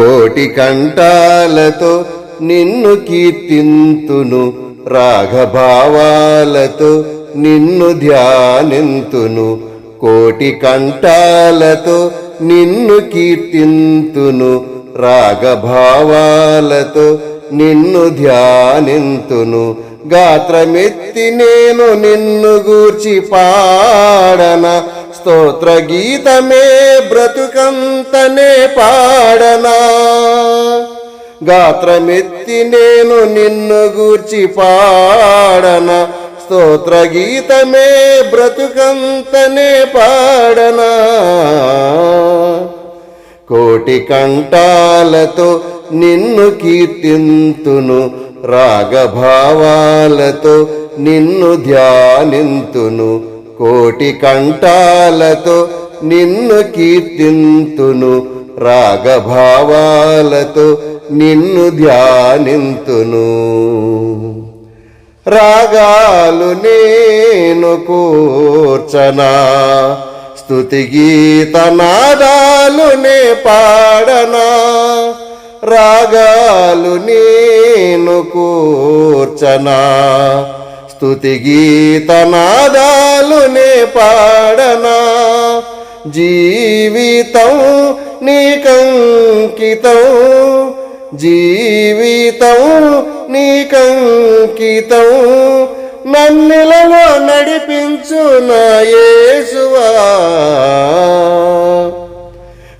కోటి కంఠాలతో నిన్ను కీర్తింతును రాగభావాలతో నిన్ను ధ్యానింతును. కోటి కంఠాలతో నిన్ను కీర్తింతును రాగభావాలతో నిన్ను ధ్యానింతును. గాత్రమెత్తి నేను నిన్ను గూర్చి పాడన స్తోత్ర గీతమే బ్రతుకంతనే పాడనా గాత్రమెత్తి నేను నిన్ను గూర్చి పాడన స్తోత్ర గీతమే బ్రతుకంతనే పాడనా కోటి కంఠాలతో నిన్ను కీర్తింతును రాగభావాలతో నిన్ను ధ్యానింతును కోటి కంఠాలతో నిన్ను కీర్తింతును రాగభావాలతో నిన్ను ధ్యానింతును. రాగాలు నేను కూర్చనా స్తుతి గీత నాదాలు నే పాడనా. రాగాలు నేను కూర్చనా స్తుతి గీత పాడనా? జీవితం నీకంకితం జీవితం నీకంకితం నన్నిలలో నడిపించు నా యేసువా.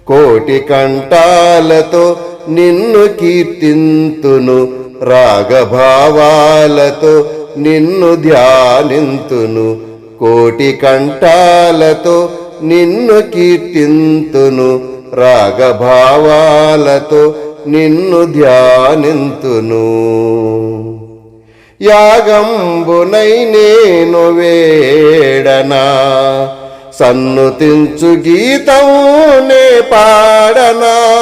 కోటి కంఠాలతో నిన్ను కీర్తింతును రాగభావాలతో నిన్ను ధ్యానింతును. కోటి కంఠాలతో నిన్ను కీర్తింతును. రాగభావాలతో నిన్ను ధ్యానింతును. యాగంబునై నేను వేడనా. సన్నుతించు గీతం నే పాడనా.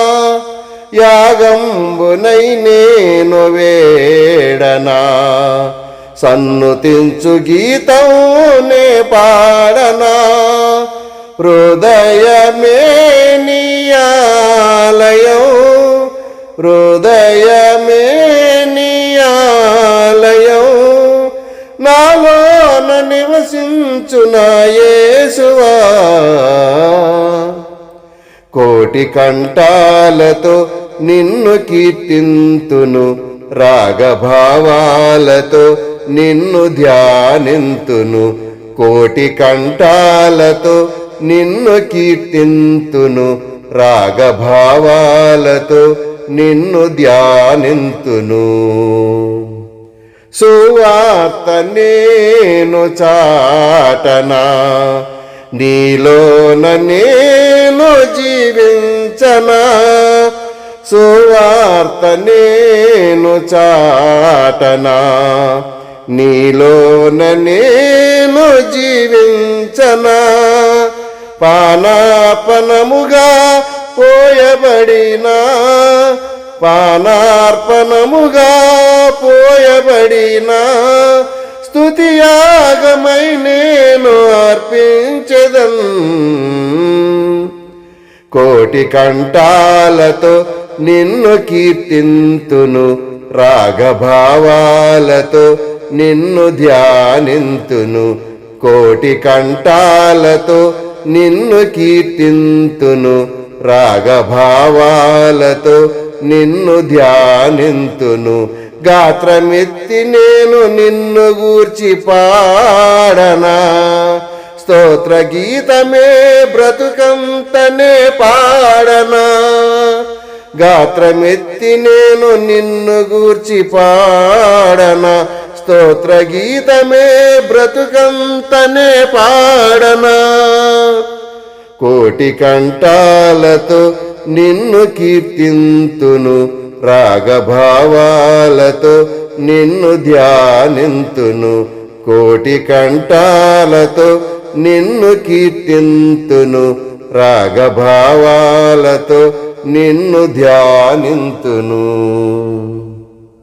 యాగంబునై నేను వేడనా. సన్నుతించు గీతం నే పాడనా? హృదయమే నియాలయం హృదయమే నియాలయం నాలోన నివసించు కోటి కంఠాలతో నిన్ను కీర్తింతును రాగభావాలతో నిన్ను ధ్యానింతును. కోటి కంఠాలతో నిన్ను కీర్తింతును. రాగభావాలతో నిన్ను ధ్యానింతును. సువార్త నేను చాటనా. నీలోన నేను జీవించనా. సువార్త నేను చాటనా. నీలోన నేను జీవించనా? పానాపనముగా పోయబడినా? పానార్పణముగా పోయబడినా? స్తుతియాగమై నేను అర్పించదన్. కోటి కంఠాలతో నిన్ను కీర్తింతును రాగభావాలతో నిన్ను ధ్యానింతును. కోటి కంఠాలతో నిన్ను కీర్తింతును. రాగభావాలతో నిన్ను ధ్యానింతును. గాత్రమెత్తి నేను నిన్ను గూర్చి పాడనా. స్తోత్ర గీతమే బ్రతుకంతనే పాడనా. గాత్రమెత్తి నేను నిన్ను గూర్చి పాడనా. స్తోత్ర గీతమే బ్రతుకంతనే పాడనా. కోటి కంఠాలతో నిన్ను కీర్తింతును రాగభావాలతో నిన్ను ధ్యానింతును. కోటి కంఠాలతో నిన్ను కీర్తింతును రాగభావాలతో నిన్ను ధ్యానింతును.